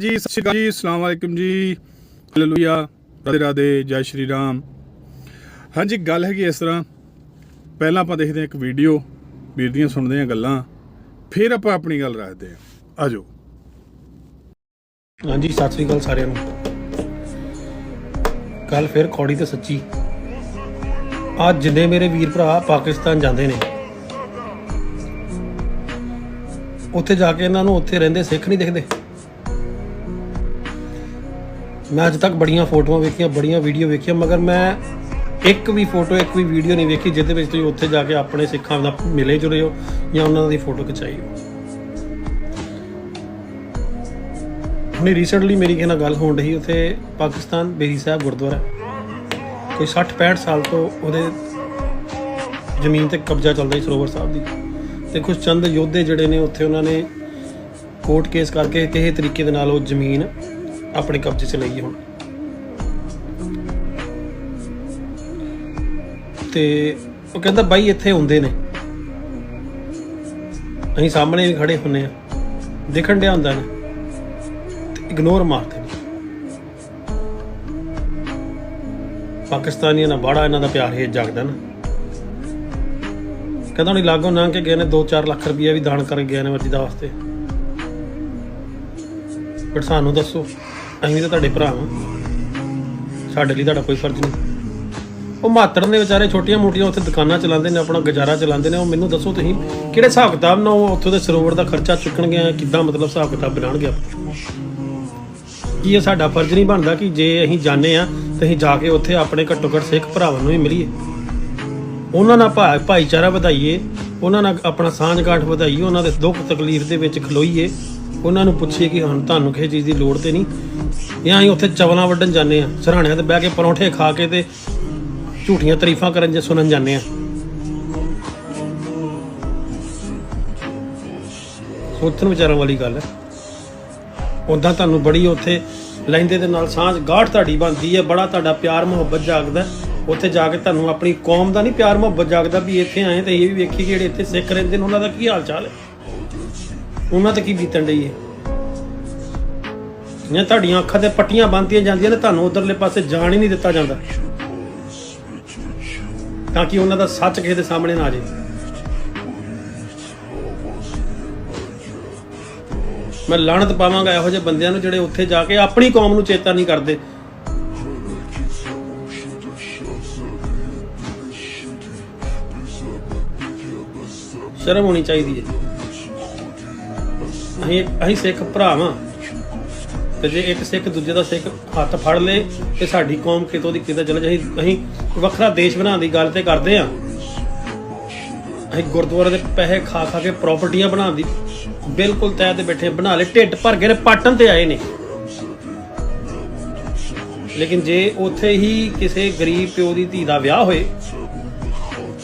ਜੀ, ਸਤਿ ਸ਼੍ਰੀ ਅਕਾਲ ਜੀ, ਅਸਲਾਮ ਵਾਲੇਕੁਮ ਜੀ। ਹਾਲੇਲੂਇਆ, ਰਾਧੇ ਰਾਧੇ, ਜੈ ਸ਼੍ਰੀ ਰਾਮ। ਹਾਂਜੀ, ਗੱਲ ਹੈਗੀ ਇਸ ਤਰ੍ਹਾਂ, ਪਹਿਲਾਂ ਆਪਾਂ ਦੇਖਦੇ ਹਾਂ ਇੱਕ ਵੀਡੀਓ, ਵੀਰ ਦੀਆਂ ਸੁਣਦੇ ਹਾਂ ਗੱਲਾਂ, ਫਿਰ ਆਪਾਂ ਆਪਣੀ ਗੱਲ ਰੱਖਦੇ ਹਾਂ। ਆਜੋ। ਹਾਂਜੀ, ਸਤਿ ਸ੍ਰੀ ਅਕਾਲ ਸਾਰਿਆਂ ਨੂੰ। ਕੱਲ ਫਿਰ ਖੌੜੀ ਤੇ ਸੱਚੀ। ਅੱਜ ਜਿੰਨੇ ਮੇਰੇ ਵੀਰ ਭਰਾ ਪਾਕਿਸਤਾਨ ਜਾਂਦੇ ਨੇ, ਉੱਥੇ ਜਾ ਕੇ ਇਹਨਾਂ ਨੂੰ ਉੱਥੇ ਰਹਿੰਦੇ ਸਿੱਖ ਨਹੀਂ ਦਿਖਦੇ। ਮੈਂ ਅੱਜ ਤੱਕ ਬੜੀਆਂ ਫੋਟੋਆਂ ਵੇਖੀਆਂ, ਬੜੀਆਂ ਵੀਡੀਓ ਵੇਖੀਆਂ, ਮਗਰ ਮੈਂ ਇੱਕ ਵੀ ਫੋਟੋ ਇੱਕ ਵੀ ਵੀਡੀਓ ਨਹੀਂ ਵੇਖੀ ਜਿਹਦੇ ਵਿੱਚ ਤੁਸੀਂ ਉੱਥੇ ਜਾ ਕੇ ਆਪਣੇ ਸਿੱਖਾਂ ਨਾਲ ਮਿਲੇ ਜੁਲੇ ਹੋ ਜਾਂ ਉਹਨਾਂ ਦੀ ਫੋਟੋ ਖਿਚਾਈ ਹੋ। ਹੁਣੇ ਰੀਸੈਂਟਲੀ ਮੇਰੀ ਕਿਸੇ ਨਾਲ ਗੱਲ ਹੋਣ ਰਹੀ ਉੱਥੇ ਪਾਕਿਸਤਾਨ ਬੇਰੀ ਸਾਹਿਬ ਗੁਰਦੁਆਰਾ। ਕੋਈ 60 65 ਸਾਲ ਤੋਂ ਉਹਦੇ ਜ਼ਮੀਨ ਤੇ ਕਬਜ਼ਾ ਚੱਲਦਾ ਸੀ ਸਰੋਵਰ ਸਾਹਿਬ ਦੀ। ਤੇ ਕੁਝ ਚੰਦ ਯੋਧੇ ਜਿਹੜੇ ਨੇ, ਉੱਥੇ ਉਹਨਾਂ ਨੇ ਕੋਰਟ ਕੇਸ ਕਰਕੇ ਕਿਸੇ ਤਰੀਕੇ ਦੇ ਨਾਲ ਉਹ ਜ਼ਮੀਨ ਆਪਣੇ ਕਬਜ਼ੇ 'ਚ ਲਈ ਹੁਣ। ਤੇ ਉਹ ਕਹਿੰਦਾ ਬਾਈ ਇੱਥੇ ਹੁੰਦੇ ਨੇ। ਅਸੀਂ ਸਾਹਮਣੇ ਵੀ ਖੜੇ ਹੁੰਨੇ ਆ। ਦੇਖਣ ਡਿਆ ਹੁੰਦਾ ਨੇ। ਇਗਨੋਰ ਮਾਰਦੇ ਨੇ। ਪਾਕਿਸਤਾਨੀਆਂ ਨਾਲ ਬੜਾ ਇਹਨਾਂ ਦਾ ਪਿਆਰ ਹੈ ਜਾਗਦਾ ਨਾ। ਕਹਿੰਦਾ ਨਹੀਂ ਲਾਗੋ ਨਾ ਕਿ ਗਏ ਨੇ 2-4 ਲੱਖ ਰੁਪਇਆ ਵੀ ਦਾਨ ਕਰ ਗਏ ਨੇ ਮਸਜਿਦ ਵਾਸਤੇ। ਪਰ ਸਾਨੂੰ ਦੱਸੋ। ਅਸੀਂ ਵੀ ਤਾਂ ਤੁਹਾਡੇ ਭਰਾ ਹਾਂ। ਸਾਡੇ ਲਈ ਤੁਹਾਡਾ ਕੋਈ ਫਰਜ਼ ਨਹੀਂ। ਉਹ ਮਾਤੜ ਨੇ ਵਿਚਾਰੇ ਛੋਟੀਆਂ ਮੋਟੀਆਂ ਉੱਥੇ ਦੁਕਾਨਾਂ ਚਲਾਉਂਦੇ ਨੇ, ਆਪਣਾ ਗੁਜ਼ਾਰਾ ਚਲਾਉਂਦੇ ਨੇ। ਉਹ ਮੈਨੂੰ ਦੱਸੋ ਤੁਸੀਂ, ਕਿਹੜੇ ਹਿਸਾਬ ਕਿਤਾਬ ਨਾਲ ਉਹ ਉੱਥੋਂ ਦੇ ਸਰੋਵਰ ਦਾ ਖਰਚਾ ਚੁੱਕਣਗੇ, ਕਿੱਦਾਂ ਮਤਲਬ ਹਿਸਾਬ ਕਿਤਾਬ ਬਣਾਉਣਗੇ ਕੀ ਇਹ ਸਾਡਾ ਫਰਜ਼ ਨਹੀਂ ਬਣਦਾ ਕਿ ਜੇ ਅਸੀਂ ਜਾਣੇ ਆ ਤੇ ਅਸੀਂ ਜਾ ਕੇ ਉੱਥੇ ਆਪਣੇ ਘੱਟੋ ਘੱਟ ਸਿੱਖ ਭਰਾਵਾਂ ਨੂੰ ਵੀ ਮਿਲੀਏ? ਉਹਨਾਂ ਨਾਲ ਭਾ- ਭਾਈਚਾਰਾ ਵਧਾਈਏ, ਉਹਨਾਂ ਨਾਲ ਆਪਣਾ ਸਾਂਝ ਗਾਂਠ ਵਧਾਈਏ, ਉਹਨਾਂ ਦੇ ਦੁੱਖ ਤਕਲੀਫ ਦੇ ਵਿੱਚ ਖਲੋਈਏ। ਉਹਨਾਂ ਨੂੰ ਪੁੱਛੀਏ ਕਿ ਹੁਣ ਤੁਹਾਨੂੰ ਕਿਸੇ ਚੀਜ਼ ਦੀ ਲੋੜ ਤੇ ਨਹੀਂ। ਜਾਂ ਅਸੀਂ ਉੱਥੇ ਚਵਲਾਂ ਵੱਢਣ ਜਾਂਦੇ ਆ ਸਰਾਣਿਆਂ ਤੇ ਬਹਿ ਕੇ ਪਰੌਂਠੇ ਖਾ ਕੇ ਤੇ ਝੂਠੀਆਂ ਤਾਰੀਫਾਂ ਕਰਨ ਜਾਂ ਸੁਣਨ ਜਾਂਦੇ ਆ। ਸੋਚਣ ਵਿਚਾਰਨ ਵਾਲੀ ਗੱਲ ਹੈ। ਉਦਾਂ ਤੁਹਾਨੂੰ ਬੜੀ ਉੱਥੇ ਲੈਂਦੇ ਦੇ ਨਾਲ ਸਾਂਝ ਗਾਠ ਤੁਹਾਡੀ ਬਣਦੀ ਹੈ, ਬੜਾ ਤੁਹਾਡਾ ਪਿਆਰ ਮੁਹੱਬਤ ਜਾਗਦਾ ਉੱਥੇ ਜਾ ਕੇ ਤੁਹਾਨੂੰ ਆਪਣੀ ਕੌਮ ਦਾ ਨਹੀਂ ਪਿਆਰ ਮੁਹੱਬਤ ਜਾਗਦਾ ਵੀ ਇੱਥੇ ਆਏ ਤੇ ਇਹ ਵੀ ਵੇਖੀ ਜਿਹੜੇ ਇੱਥੇ ਸਿੱਖ ਰਹਿੰਦੇ ਨੇ, ਉਹਨਾਂ ਦਾ ਕੀ ਹਾਲ ਚਾਲ ਹੈ? ਉਹਨਾਂ ਤੇ ਕੀ ਬੀਤਣ ਡਈ ਹੈ? ਜਾਂ ਤੁਹਾਡੀਆਂ ਅੱਖਾਂ ਤੇ ਪੱਟੀਆਂ ਬੰਨ੍ਹਤੀਆਂ ਜਾਂਦੀਆਂ ਨੇ, ਤੁਹਾਨੂੰ ਉਧਰਲੇ ਪਾਸੇ ਜਾਣ ਹੀ ਨਹੀਂ ਦਿੱਤਾ ਜਾਂਦਾ। ਤਾਂ ਕਿ ਉਹਨਾਂ ਦਾ ਸੱਚ ਕਿਸੇ ਦੇ ਸਾਹਮਣੇ ਨਾ ਆ ਜਾਏ। ਮੈਂ ਲਾਣਤ ਪਾਵਾਂਗਾ ਇਹੋ ਜਿਹੇ ਬੰਦਿਆਂ ਨੂੰ ਜਿਹੜੇ ਉੱਥੇ ਜਾ ਕੇ ਆਪਣੀ ਕੌਮ ਨੂੰ ਚੇਤਾ ਨਹੀਂ ਕਰਦੇ। ਸ਼ਰਮ ਹੋਣੀ ਚਾਹੀਦੀ ਹੈ। ਅਸੀਂ ਅਸੀਂ ਸਿੱਖ ਭਰਾਵਾਂ ਤੇ ਜੇ ਇੱਕ ਸਿੱਖ ਦੂਜੇ ਦਾ ਸਿੱਖ ਹੱਥ ਫੜ ਲੇ ਤੇ ਸਾਡੀ ਕੌਮ ਕਿਤੋਂ ਦੀ ਕਿਤੇ ਚਲੇ ਜਾਏ। ਅਸੀਂ ਵੱਖਰਾ ਦੇਸ਼ ਬਣਾਉਣ ਦੀ ਗੱਲ ਤੇ ਕਰਦੇ ਆਂ ਅਸੀਂ ਗੁਰਦੁਆਰੇ ਦੇ ਪੈਸੇ ਖਾ ਖਾ ਕੇ ਪ੍ਰਾਪਰਟੀਆਂ ਬਣਾਉਣ ਦੀ ਬਿਲਕੁਲ ਤੈਅ ਤੇ ਬੈਠੇ ਬਣਾ ਲਏ, ਢਿੱਡ ਭਰ ਕੇ ਨੇ, ਪਾਟਣ ਤੇ ਆਏ ਨੇ। ਲੇਕਿਨ ਜੇ ਉੱਥੇ ਹੀ ਕਿਸੇ ਗਰੀਬ ਪਿਓ ਦੀ ਧੀ ਦਾ ਵਿਆਹ ਹੋਏ,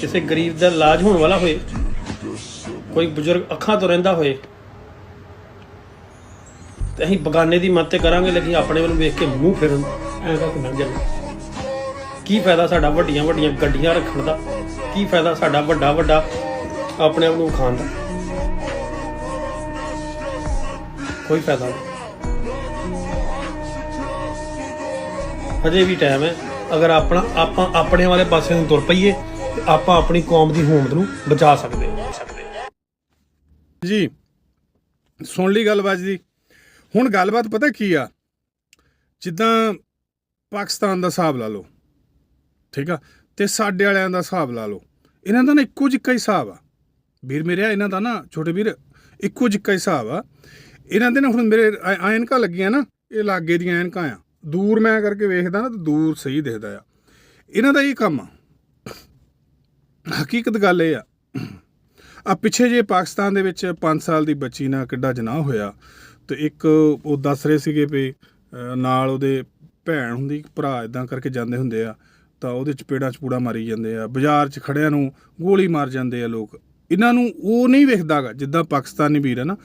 ਕਿਸੇ ਗਰੀਬ ਦਾ ਇਲਾਜ ਹੋਣ ਵਾਲਾ ਹੋਏ, ਕੋਈ ਬਜ਼ੁਰਗ ਅੱਖਾਂ ਤੋਂ ਰਹਿੰਦਾ ਹੋਏ ਤੇ ਅਸੀਂ ਬਗਾਨੇ ਦੀ ਮਦਦ ਕਰਾਂਗੇ, ਲੇਕਿਨ ਆਪਣੇ ਵੱਲ ਵੇਖ ਕੇ ਮੂੰਹ ਫੇਰਨ, ਐਂ ਕਰਕੇ ਲੰਘ ਜਾਂਦੇ ਕੀ ਫਾਇਦਾ ਸਾਡਾ ਵੱਡੀਆਂ ਵੱਡੀਆਂ ਗੱਡੀਆਂ ਰੱਖਣ ਦਾ? ਕੀ ਫਾਇਦਾ ਸਾਡਾ ਵੱਡਾ ਵੱਡਾ ਆਪਣੇ ਆਪ ਨੂੰ ਖਾਣ ਦਾ? ਕੋਈ ਫਾਇਦਾ ਨਹੀਂ। ਅਜੇ ਵੀ ਟਾਈਮ ਹੈ। ਅਗਰ ਆਪਣਾ, ਆਪਾਂ ਆਪਣੇ ਵਾਲੇ ਪਾਸੇ ਨੂੰ ਤੁਰ ਪਈਏ, ਤੇ ਆਪਾਂ ਆਪਣੀ ਕੌਮ ਦੀ ਹੋਂਦ ਨੂੰ ਬਚਾ ਸਕਦੇ ਹਾਂ। ਜੀ, ਸੁਣ ਲਈ ਗੱਲਬਾਤ ਜੀ ਹੁਣ ਗੱਲਬਾਤ ਪਤਾ ਕੀ ਆ? ਜਿੱਦਾਂ ਪਾਕਿਸਤਾਨ ਦਾ ਹਿਸਾਬ ਲਾ ਲਓ, ਠੀਕ ਆ? ਤੇ ਸਾਡੇ ਵਾਲਿਆਂ ਦਾ ਹਿਸਾਬ ਲਾ ਲਓ, ਇਹਨਾਂ ਦਾ ਨਾ ਇੱਕੋ ਜਿੱਕਾ ਹੀ ਹਿਸਾਬ ਆ। ਵੀਰ ਮੇਰੇ ਇਹਨਾਂ ਦਾ ਨਾ ਛੋਟੇ ਵੀਰ ਇੱਕੋ ਜਿੱਕਾ ਹੀ ਹਿਸਾਬ ਆ। ਇਹਨਾਂ ਦੇ ਨਾ ਹੁਣ ਮੇਰੇ ਐ- ਐਨਕਾਂ ਲੱਗੀਆਂ ਨਾ, ਇਹ ਲਾਗੇ ਦੀਆਂ ਐਨਕਾਂ ਆ। ਦੂਰ ਮੈਂ ਕਰਕੇ ਵੇਖਦਾ ਨਾ, ਤਾਂ ਦੂਰ ਸਹੀ ਦਿਖਦਾ ਆ। ਇਹਨਾਂ ਦਾ ਇਹ ਕੰਮ ਆ। ਹਕੀਕਤ ਗੱਲ ਇਹ ਆ। ਆ ਪਿੱਛੇ ਜੇ ਪਾਕਿਸਤਾਨ ਦੇ ਵਿੱਚ 5 ਸਾਲ ਦੀ ਬੱਚੀ ਨਾਲ ਕਿੱਡਾ ਜਨਾਹ ਹੋਇਆ ਤੇ ਇੱਕ ਉਹ ਦੱਸ ਰਹੇ ਸੀਗੇ ਵੀ ਨਾਲ ਉਹਦੇ ਭੈਣ ਹੁੰਦੀ ਭਰਾ ਇਦਾਂ ਕਰਕੇ ਜਾਂਦੇ ਹੁੰਦੇ ਆ, ਤਾਂ ਉਹਦੇ ਚਪੇੜਾਂ ਚਪੂੜਾ ਮਾਰੀ ਜਾਂਦੇ ਆ, ਬਾਜ਼ਾਰ 'ਚ ਖੜਿਆਂ ਨੂੰ ਗੋਲੀ ਮਾਰ ਜਾਂਦੇ ਆ ਲੋਕ। ਇਹਨਾਂ ਨੂੰ ਉਹ ਨਹੀਂ ਵੇਖਦਾਗਾ, ਜਿੱਦਾਂ ਪਾਕਿਸਤਾਨੀ ਵੀਰ ਹੈ ਨਾ,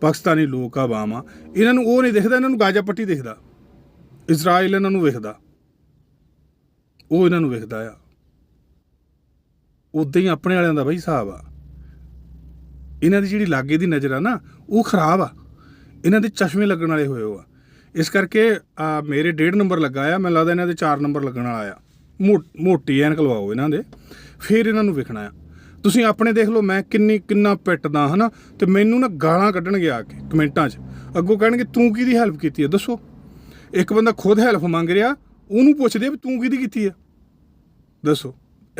ਪਾਕਿਸਤਾਨੀ ਲੋਕ ਆ ਆਵਾਮ ਆ, ਇਹਨਾਂ ਨੂੰ ਉਹ ਨਹੀਂ ਦਿਖਦਾ, ਇਹਨਾਂ ਨੂੰ ਗਾਜਾ ਪੱਟੀ ਦਿਖਦਾ। ਇਜ਼ਰਾਈਲ ਇਹਨਾਂ ਨੂੰ ਵੇਖਦਾ। ਉਹ ਇਹਨਾਂ ਨੂੰ ਵੇਖਦਾ ਆ। ਉਦਾਂ ਹੀ ਆਪਣੇ ਵਾਲਿਆਂ ਦਾ ਬਈ ਹਿਸਾਬ ਆ। ਇਹਨਾਂ ਦੀ ਜਿਹੜੀ ਲਾਗੇ ਦੀ ਨਜ਼ਰ ਆ ਨਾ, ਉਹ ਖਰਾਬ ਆ। ਇਹਨਾਂ ਦੇ ਚਸ਼ਮੇ ਲੱਗਣ ਵਾਲੇ ਹੋਏ ਹੋ ਆ। ਇਸ ਕਰਕੇ ਮੇਰੇ ਡੇਢ ਨੰਬਰ ਲੱਗਾ ਆ, ਮੈਨੂੰ ਲੱਗਦਾ ਇਹਨਾਂ ਦੇ 4 ਨੰਬਰ ਲੱਗਣ ਵਾਲਾ ਆ। ਮੋ- ਮੋਟੀ ਐਨਕ ਲਵਾਓ ਇਹਨਾਂ ਦੇ, ਫਿਰ ਇਹਨਾਂ ਨੂੰ ਵਿਖਣਾ ਆ। ਤੁਸੀਂ ਆਪਣੇ ਦੇਖ ਲਓ, ਮੈਂ ਕਿੰਨੀ, ਕਿੰਨਾ ਪਿੱਟਦਾ, ਹਨਾ? ਤੇ ਮੈਨੂੰ ਨਾ ਗਾਲਾਂ ਕੱਢਣਗੇ ਆ ਕੇ, ਕਮੈਂਟਾਂ 'ਚ। ਅੱਗੋਂ ਕਹਿਣਗੇ, ਤੂੰ ਕਿਹਦੀ ਹੈਲਪ ਕੀਤੀ ਹੈ ਦੱਸੋ। ਇੱਕ ਬੰਦਾ ਖੁਦ ਹੈਲਪ ਮੰਗ ਰਿਹਾ, ਉਹਨੂੰ ਪੁੱਛਦੇ ਵੀ ਤੂੰ ਕਿਹਦੀ ਕੀਤੀ ਆ? ਦੱਸੋ।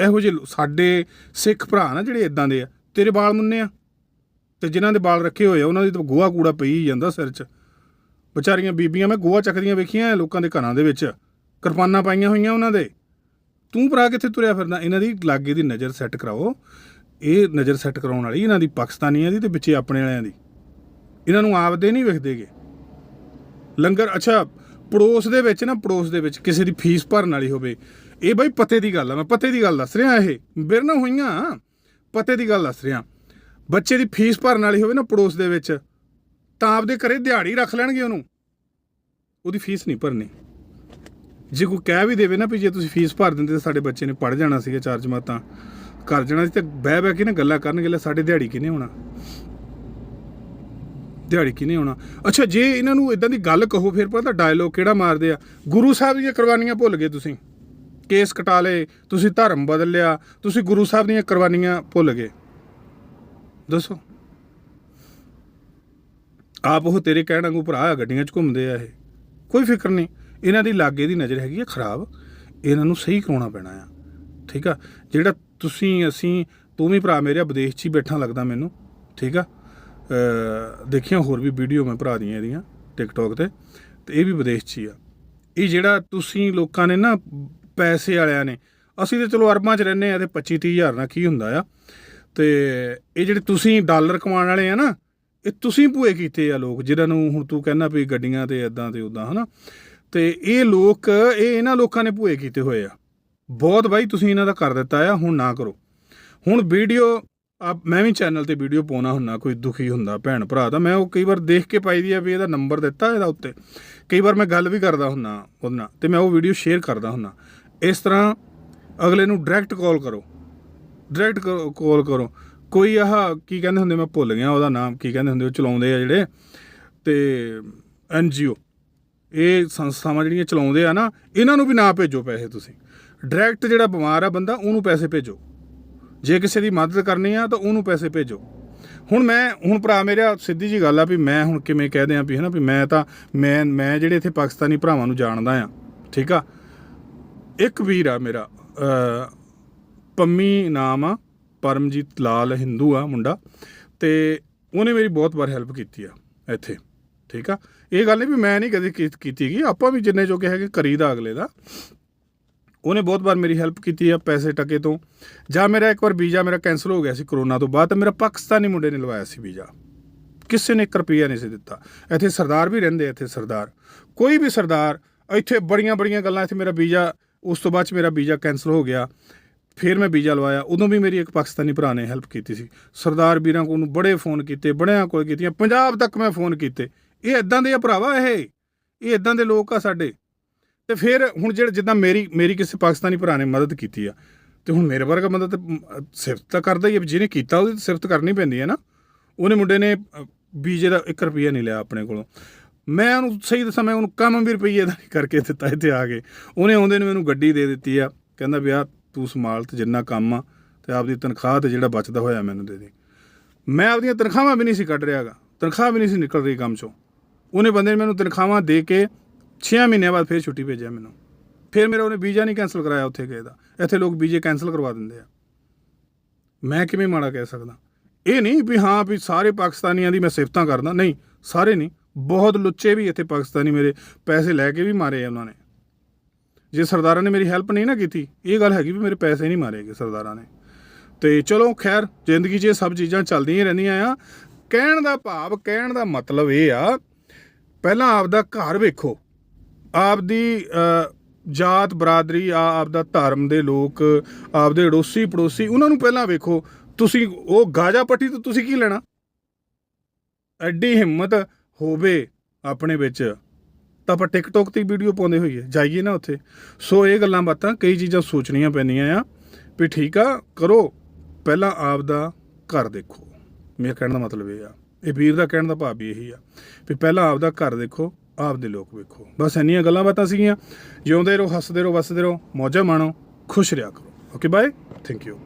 ਇਹੋ ਜਿਹੇ ਸਾਡੇ ਸਿੱਖ ਭਰਾ ਨਾ ਜਿਹੜੇ ਇਦਾਂ ਦੇ ਆ, ਤੇਰੇ ਵਾਲ ਮੁੰਨੇ ਆ। ਤੇ ਜਿਨ੍ਹਾਂ ਦੇ ਵਾਲ ਰੱਖੇ ਹੋਏ ਆ, ਉਹਨਾਂ ਦੀ ਤਾਂ ਗੋਹਾ ਕੂੜਾ ਪਈ ਹੀ ਜਾਂਦਾ ਸਿਰ 'ਚ। ਵਿਚਾਰੀਆਂ ਬੀਬੀਆਂ, ਮੈਂ ਗੋਹਾ ਚੱਕਦੀਆਂ ਵੇਖੀਆਂ ਲੋਕਾਂ ਦੇ ਘਰਾਂ ਦੇ ਵਿੱਚ। ਕਿਰਪਾਨਾਂ ਪਾਈਆਂ ਹੋਈਆਂ ਉਹਨਾਂ ਦੇ। ਤੂੰ ਭਰਾ ਕਿੱਥੇ ਤੁਰਿਆ ਫਿਰਦਾ? ਇਹਨਾਂ ਦੀ ਲਾਗੇ ਦੀ ਨਜ਼ਰ ਸੈੱਟ ਕਰਾਓ। ਇਹ ਨਜ਼ਰ ਸੈੱਟ ਕਰਾਉਣ ਵਾਲੀ ਇਹਨਾਂ ਦੀ ਪਾਕਿਸਤਾਨੀਆਂ ਦੀ ਤੇ ਵਿੱਚੇ ਆਪਣੇ ਵਾਲਿਆਂ ਦੀ। ਇਹਨਾਂ ਨੂੰ ਆਪਦੇ ਨਹੀਂ ਵਿਖਦੇਗੇ ਲੰਗਰ, ਅੱਛਾ, ਪੜੋਸ ਦੇ ਵਿੱਚ ਨਾ, ਪੜੋਸ ਦੇ ਵਿੱਚ ਕਿਸੇ ਦੀ ਫੀਸ ਭਰਨ ਵਾਲੀ ਹੋਵੇ। ਇਹ ਬਈ ਪਤੇ ਦੀ ਗੱਲ ਆ, ਮੈਂ ਪਤੇ ਦੀ ਗੱਲ ਦੱਸ ਰਿਹਾ ਇਹ। ਬਿਰਨਾ ਹੋਈਆਂ, ਪਤੇ ਦੀ ਗੱਲ ਦੱਸ ਰਿਹਾ। ਬੱਚੇ ਦੀ ਫੀਸ ਭਰਨ ਵਾਲੀ ਹੋਵੇ ਨਾ ਪੜੋਸ ਦੇ ਵਿੱਚ, ਤਾਂ ਆਪਦੇ ਘਰੇ ਦਿਹਾੜੀ ਰੱਖ ਲੈਣਗੇ ਉਹਨੂੰ। ਉਹਦੀ ਫੀਸ ਨਹੀਂ ਭਰਨੀ। ਜੇ ਕੋਈ ਕਹਿ ਵੀ ਦੇਵੇ ਨਾ ਵੀ ਜੇ ਤੁਸੀਂ ਫੀਸ ਭਰ ਦਿੰਦੇ ਤਾਂ ਸਾਡੇ ਬੱਚੇ ਨੇ ਪੜ ਜਾਣਾ ਸੀਗਾ ਚਾਰ ਜਮਾਤਾਂ ਕਰ ਜਾਣਾ ਸੀ ਤੇ ਬਹਿ ਬਹਿ ਕੇ ਨਾ ਗੱਲਾਂ ਕਰਨਗੇ, ਲੈ ਸਾਡੇ ਦਿਹਾੜੀ ਕਿਨੇ ਹੋਣਾ? ਦਿਹਾੜੀ ਕਿਨੇ ਹੋਣਾ? ਅੱਛਾ, ਜੇ ਇਹਨਾਂ ਨੂੰ ਇਦਾਂ ਦੀ ਗੱਲ ਕਹੋ, ਫਿਰ ਪਤਾ ਡਾਇਲੋਗ ਕਿਹੜਾ ਮਾਰਦੇ ਆ? ਗੁਰੂ ਸਾਹਿਬ ਦੀਆਂ ਕੁਰਬਾਨੀਆਂ ਭੁੱਲ ਗਏ ਤੁਸੀਂ। ਕੇਸ ਕਟਾ ਲਏ, ਤੁਸੀਂ ਧਰਮ ਬਦਲ ਲਿਆ, ਤੁਸੀਂ ਗੁਰੂ ਸਾਹਿਬ ਦੀਆਂ ਕੁਰਬਾਨੀਆਂ ਭੁੱਲ ਗਏ। ਦੱਸੋ। ਆਪ ਉਹ ਤੇਰੇ ਕਹਿਣ ਵਾਂਗੂ ਭਰਾ ਗੱਡੀਆਂ 'ਚ ਘੁੰਮਦੇ ਆ ਇਹ। ਕੋਈ ਫਿਕਰ ਨਹੀਂ, ਇਹਨਾਂ ਦੀ ਲਾਗੇ ਦੀ ਨਜ਼ਰ ਹੈਗੀ ਆ, ਖਰਾਬ। ਇਹਨਾਂ ਨੂੰ ਸਹੀ ਕਰਾਉਣਾ ਪੈਣਾ ਆ। ਠੀਕ ਆ? ਜਿਹੜਾ ਤੁਸੀਂ, ਅਸੀਂ, ਤੂੰ ਵੀ ਭਰਾ ਮੇਰੇ ਵਿਦੇਸ਼ 'ਚ ਹੀ ਬੈਠਾ ਲੱਗਦਾ ਮੈਨੂੰ। ਠੀਕ ਆ? ਅ ਦੇਖਿਆ ਹੋਰ ਵੀ ਵੀਡੀਓ ਮੈਂ ਭਰਾ ਦੀਆਂ ਇਹਦੀਆਂ ਟਿਕਟੌਕ ਤੇ। ਤੇ ਇਹ ਵੀ ਵਿਦੇਸ਼ 'ਚ ਹੀ ਆ। ਇਹ ਜਿਹੜਾ ਤੁਸੀਂ ਲੋਕਾਂ ਨੇ ਨਾ, ਪੈਸੇ ਵਾਲਿਆਂ ਨੇ, ਅਸੀਂ ਤੇ ਚਲੋ ਅਰਬਾਂ 'ਚ ਰਹਿੰਦੇ ਆ ਤੇ 25 30 ਹਜ਼ਾਰ ਨਾਲ ਕੀ ਹੁੰਦਾ ਆ? ਤੇ ਇਹ ਜਿਹੜੇ ਤੁਸੀਂ ਡਾਲਰ ਕਮਾਉਣ ਵਾਲੇ ਆ ਨਾ, ਇਹ ਤੁਸੀਂ ਭੂਏ ਕੀਤੇ ਆ ਲੋਕ, ਜਿਨ੍ਹਾਂ ਨੂੰ ਹੁਣ ਤੂੰ ਕਹਿੰਦਾ ਵੀ ਗੱਡੀਆਂ ਤੇ ਇਦਾਂ ਤੇ ਉਦਾਂ ਹਨਾ? ਤੇ ਇਹ ਲੋਕ, ਇਹ ਇਹਨਾਂ ਲੋਕਾਂ ਨੇ ਭੂਏ ਕੀਤੇ ਹੋਏ ਆ। ਬਹੁਤ ਬਾਈ, ਤੁਸੀਂ ਇਹਨਾਂ ਦਾ ਕਰ ਦਿੱਤਾ ਆ, ਹੁਣ ਨਾ ਕਰੋ। ਹੁਣ ਵੀਡੀਓ ਆਪ ਮੈਂ ਵੀ ਚੈਨਲ ਤੇ ਵੀਡੀਓ ਪਾਉਣਾ ਹੁੰਨਾ ਕੋਈ ਦੁਖੀ ਹੁੰਦਾ, ਭੈਣ ਭਰਾ ਤਾਂ ਮੈਂ ਉਹ ਕਈ ਵਾਰ ਦੇਖ ਕੇ ਪਾਈ ਦੀ ਆ ਵੀ ਇਹਦਾ ਨੰਬਰ ਦਿੱਤਾ ਇਹਦਾ ਉੱਤੇ। ਕਈ ਵਾਰ ਮੈਂ ਗੱਲ ਵੀ ਕਰਦਾ ਹੁੰਨਾ ਉਹਦੇ ਨਾਲ, ਤੇ ਮੈਂ ਉਹ ਵੀਡੀਓ ਸ਼ੇਅਰ ਕਰਦਾ ਹੁੰਨਾ ਇਸ ਤਰ੍ਹਾਂ ਅਗਲੇ ਨੂੰ ਡਾਇਰੈਕਟ ਕਾਲ ਕਰੋ। ਡਾਇਰੈਕਟ ਕਾਲ ਕਰੋ। ਕੋਈ ਆਹ ਕੀ ਕਹਿੰਦੇ ਹੁੰਦੇ, ਮੈਂ ਭੁੱਲ ਗਿਆ ਉਹਦਾ ਨਾਮ, ਕੀ ਕਹਿੰਦੇ ਹੁੰਦੇ, ਉਹ ਚਲਾਉਂਦੇ ਆ ਜਿਹੜੇ, ਤੇ ਐਨਜੀਓ ਇਹ ਸੰਸਥਾਵਾਂ ਜਿਹੜੀਆਂ ਚਲਾਉਂਦੇ ਆ ਨਾ, ਇਹਨਾਂ ਨੂੰ ਵੀ ਨਾ ਭੇਜੋ ਪੈਸੇ ਤੁਸੀਂ। ਡਾਇਰੈਕਟ ਜਿਹੜਾ ਬਿਮਾਰ ਆ ਬੰਦਾ, ਉਹਨੂੰ ਪੈਸੇ ਭੇਜੋ। ਜੇ ਕਿਸੇ ਦੀ ਮਦਦ ਕਰਨੀ ਆ, ਤਾਂ ਉਹਨੂੰ ਪੈਸੇ ਭੇਜੋ। ਹੁਣ ਮੈਂ, ਹੁਣ ਭਰਾ ਮੇਰਾ, ਸਿੱਧੀ ਜੀ ਗੱਲ ਆ ਵੀ ਮੈਂ ਹੁਣ ਕਿਵੇਂ ਕਹਿ ਦਿਆਂ ਵੀ ਹਨਾ, ਵੀ ਮੈਂ ਤਾਂ, ਮੈਂ ਮੈਂ ਜਿਹੜੇ ਇੱਥੇ ਪਾਕਿਸਤਾਨੀ ਭਰਾਵਾਂ ਨੂੰ ਜਾਣਦਾ ਆ, ਠੀਕ ਆ। ਇੱਕ ਵੀਰ ਆ ਮੇਰਾ ਪੰਮੀ ਨਾਮ ਆ, ਪਰਮਜੀਤ ਲਾਲ ਹਿੰਦੂ ਆ ਮੁੰਡਾ, ਤੇ ਉਹਨੇ ਮੇਰੀ ਬਹੁਤ ਵਾਰ ਹੈਲਪ ਕੀਤੀ ਆ ਇੱਥੇ, ਠੀਕ ਆ? ਇਹ ਗੱਲ ਨਹੀਂ ਵੀ ਮੈਂ ਨਹੀਂ ਕਦੇ ਕੀ- ਕੀਤੀ ਗਈ ਆਪਾਂ ਵੀ ਜਿੰਨੇ ਜੋਗੇ ਹੈਗੇ ਕਰੀਦਾ ਅਗਲੇ ਦਾ। ਉਹਨੇ ਬਹੁਤ ਵਾਰ ਮੇਰੀ ਹੈਲਪ ਕੀਤੀ ਆ ਪੈਸੇ ਟਕੇ ਤੋਂ, ਜਾਂ ਮੇਰਾ ਇੱਕ ਵਾਰ ਵੀਜ਼ਾ ਮੇਰਾ ਕੈਨਸਲ ਹੋ ਗਿਆ ਸੀ ਕਰੋਨਾ ਤੋਂ ਬਾਅਦ, ਤਾਂ ਮੇਰਾ ਪਾਕਿਸਤਾਨੀ ਮੁੰਡੇ ਨੇ ਲਵਾਇਆ ਸੀ ਵੀਜ਼ਾ। ਕਿਸੇ ਨੇ 1 ਰੁਪਿਆ ਨਹੀਂ ਸੀ ਦਿੱਤਾ। ਇੱਥੇ ਸਰਦਾਰ ਵੀ ਰਹਿੰਦੇ ਇੱਥੇ ਸਰਦਾਰ। ਕੋਈ ਵੀ ਸਰਦਾਰ, ਇੱਥੇ ਬੜੀਆਂ ਬੜੀਆਂ ਗੱਲਾਂ, ਇੱਥੇ ਮੇਰਾ ਵੀਜ਼ਾ, ਉਸ ਤੋਂ ਬਾਅਦ ਚ ਮੇਰਾ ਵੀਜ਼ਾ ਕੈਨਸਲ ਹੋ ਗਿਆ। ਫਿਰ ਮੈਂ ਵੀਜ਼ਾ ਲਵਾਇਆ। ਉਦੋਂ ਵੀ ਮੇਰੀ ਇੱਕ ਪਾਕਿਸਤਾਨੀ ਭਰਾ ਨੇ ਹੈਲਪ ਕੀਤੀ ਸੀ। ਸਰਦਾਰ ਵੀਰਾਂ ਕੋਲ ਨੂੰ ਬੜੇ ਫੋਨ ਕੀਤੇ ਬੜਿਆਂ ਕੋਲ ਕੀਤੀਆਂ। ਪੰਜਾਬ ਤੱਕ ਮੈਂ ਫੋਨ ਕੀਤੇ। ਇਹ ਇਦਾਂ ਦੇ ਆ ਭਰਾਵਾ ਇਹ? ਇਹ ਇਦਾਂ ਦੇ ਲੋਕ ਆ ਸਾਡੇ? ਤੇ ਫਿਰ ਹੁਣ ਜਿਹੜੇ ਜਿੱਦਾਂ ਮੇਰੀ ਮੇਰੀ ਕਿਸੇ ਪਾਕਿਸਤਾਨੀ ਭਰਾ ਨੇ ਮਦਦ ਕੀਤੀ ਆ ਤੇ ਹੁਣ ਮੇਰੇ ਵਰਗਾ ਮਦਦ ਮ, ਸਿਫਤ ਤਾਂ ਕਰਦਾ ਹੀ ਆ। ਵੀ ਜਿਹਨੇ ਕੀਤਾ ਉਹਦੀ ਸਿਫਤ ਕਰਨੀ ਪੈਂਦੀ ਹੈ ਨਾ। ਉਹਨੇ ਮੁੰਡੇ ਨੇ ਅ, ਵੀਜ਼ੇ ਦਾ 1 ਰੁਪਿਆ ਨਹੀਂ ਲਿਆ ਆਪਣੇ ਕੋਲੋਂ। ਮੈਂ ਉਹਨੂੰ ਸਹੀ ਦੱਸਾਂ ਮੈਂ ਉਹਨੂੰ ਕੰਮ ਵੀ ਰੁਪਈਏ ਦਾ ਕਰਕੇ ਦਿੱਤਾ ਇੱਥੇ ਆ ਕੇ। ਉਹਨੇ ਆਉਂਦੇ ਨੂੰ ਮੈਨੂੰ ਗੱਡੀ ਦੇ ਦਿੱਤੀ ਆ। ਕਹਿੰਦਾ ਵੀ ਆ ਤੂੰ ਸੰਭਾਲ ਤੇ ਜਿੰਨਾ ਕੰਮ ਆ ਤੇ ਆਪਦੀ ਤਨਖਾਹ ਤੇ ਜਿਹੜਾ ਬਚਦਾ ਹੋਇਆ ਮੈਨੂੰ ਦੇ ਦੇ। ਮੈਂ ਆਪਦੀਆਂ ਤਨਖਾਹਾਂ ਵੀ ਨਹੀਂ ਸੀ ਕੱਢ ਰਿਹਾਗਾ। ਤਨਖਾਹ ਵੀ ਨਹੀਂ ਸੀ ਨਿਕਲ ਰਹੀ ਕੰਮ ਚੋਂ। ਉਹਨੇ ਬੰਦੇ ਨੇ ਮੈਨੂੰ ਤਨਖਾਹਾਂ ਦੇ ਕੇ 6 ਮਹੀਨਿਆਂ ਬਾਅਦ ਫੇਰ ਛੁੱਟੀ ਭੇਜਿਆ ਮੈਨੂੰ। ਫਿਰ ਮੇਰਾ ਉਹਨੇ ਵੀਜ਼ਾ ਨਹੀਂ ਕੈਨਸਲ ਕਰਾਇਆ ਉੱਥੇ ਗਏ ਦਾ। ਇੱਥੇ ਲੋਕ ਵੀਜ਼ੇ ਕੈਨਸਲ ਕਰਵਾ ਦਿੰਦੇ ਆ। ਮੈਂ ਕਿਵੇਂ ਮਾੜਾ ਕਹਿ ਸਕਦਾ? ਇਹ ਨਹੀਂ ਵੀ ਹਾਂ ਵੀ ਸਾਰੇ ਪਾਕਿਸਤਾਨੀਆਂ ਦੀ ਮੈਂ ਸਿਫਤਾਂ ਕਰਦਾ। ਨਹੀਂ, ਸਾਰੇ ਨਹੀਂ। ਬਹੁਤ ਲੁੱਚੇ ਵੀ ਇੱਥੇ ਪਾਕਿਸਤਾਨੀ ਮੇਰੇ ਪੈਸੇ ਲੈ ਕੇ ਵੀ ਮਾਰੇ ਆ ਉਹਨਾਂ ਨੇ। ਜੇ ਸਰਦਾਰਾਂ ਨੇ ਮੇਰੀ ਹੈਲਪ ਨਹੀਂ ਨਾ ਕੀਤੀ ਇਹ ਗੱਲ ਹੈਗੀ ਵੀ ਮੇਰੇ ਪੈਸੇ ਨਹੀਂ ਮਾਰੇਗੇ ਸਰਦਾਰਾਂ ਨੇ। ਤੇ ਚਲੋ ਖੈਰ ਜ਼ਿੰਦਗੀ 'ਚ ਇਹ ਸਭ ਚੀਜ਼ਾਂ ਚੱਲਦੀਆਂ ਰਹਿੰਦੀਆਂ ਆ। ਕਹਿਣ ਦਾ ਭਾਵ ਕਹਿਣ ਦਾ ਮਤਲਬ ਇਹ ਆ ਪਹਿਲਾਂ ਆਪਦਾ ਘਰ ਵੇਖੋ। ਆਪਦੀ ਅ, ਜਾਤ ਬਰਾਦਰੀ ਆ ਆਪਦਾ ਧਰਮ ਦੇ ਲੋਕ ਆਪਦੇ ਅੜੋਸੀ ਪੜੋਸੀ ਉਹਨਾਂ ਨੂੰ ਪਹਿਲਾਂ ਵੇਖੋ। ਤੁਸੀਂ ਉਹ ਗਾਜਾ ਪੱਟੀ ਤੋਂ ਤੁਸੀਂ ਕੀ ਲੈਣਾ? ਐਡੀ ਹਿੰਮਤ ਹੋਵੇ ਆਪਣੇ ਵਿੱਚ। ਤਾਂ ਆਪਾਂ ਟਿਕਟੋਕ ਤੇ ਵੀਡੀਓ ਪਾਉਂਦੇ ਹੋਈਏ, ਜਾਈਏ ਨਾ ਉੱਥੇ। ਸੋ ਇਹ ਗੱਲਾਂ ਬਾਤਾਂ ਕਈ ਚੀਜ਼ਾਂ ਸੋਚਣੀਆਂ ਪੈਂਦੀਆਂ ਆ, ਵੀ ਠੀਕ ਆ, ਕਰੋ। ਪਹਿਲਾਂ ਆਪ ਦਾ ਘਰ ਦੇਖੋ। ਮੇਰਾ ਕਹਿਣ ਦਾ ਮਤਲਬ ਇਹ ਆ। ਇਹ ਵੀਰ ਦਾ ਕਹਿਣ ਦਾ ਭਾਵ ਵੀ ਇਹੀ ਆ, ਵੀ ਪਹਿਲਾਂ ਆਪਦਾ ਘਰ ਦੇਖੋ, ਆਪ ਦੇ ਲੋਕ ਵੇਖੋ। ਬਸ ਇੰਨੀਆਂ ਗੱਲਾਂ ਬਾਤਾਂ ਸੀਗੀਆਂ। ਜਿਉਂਦੇ ਰਹੋ, ਹੱਸਦੇ ਰਹੋ, ਵਸਦੇ ਰਹੋ, ਮੌਜਾਂ ਮਾਣੋ, ਖੁਸ਼ ਰਿਹਾ ਕਰੋ। Okay bye thank you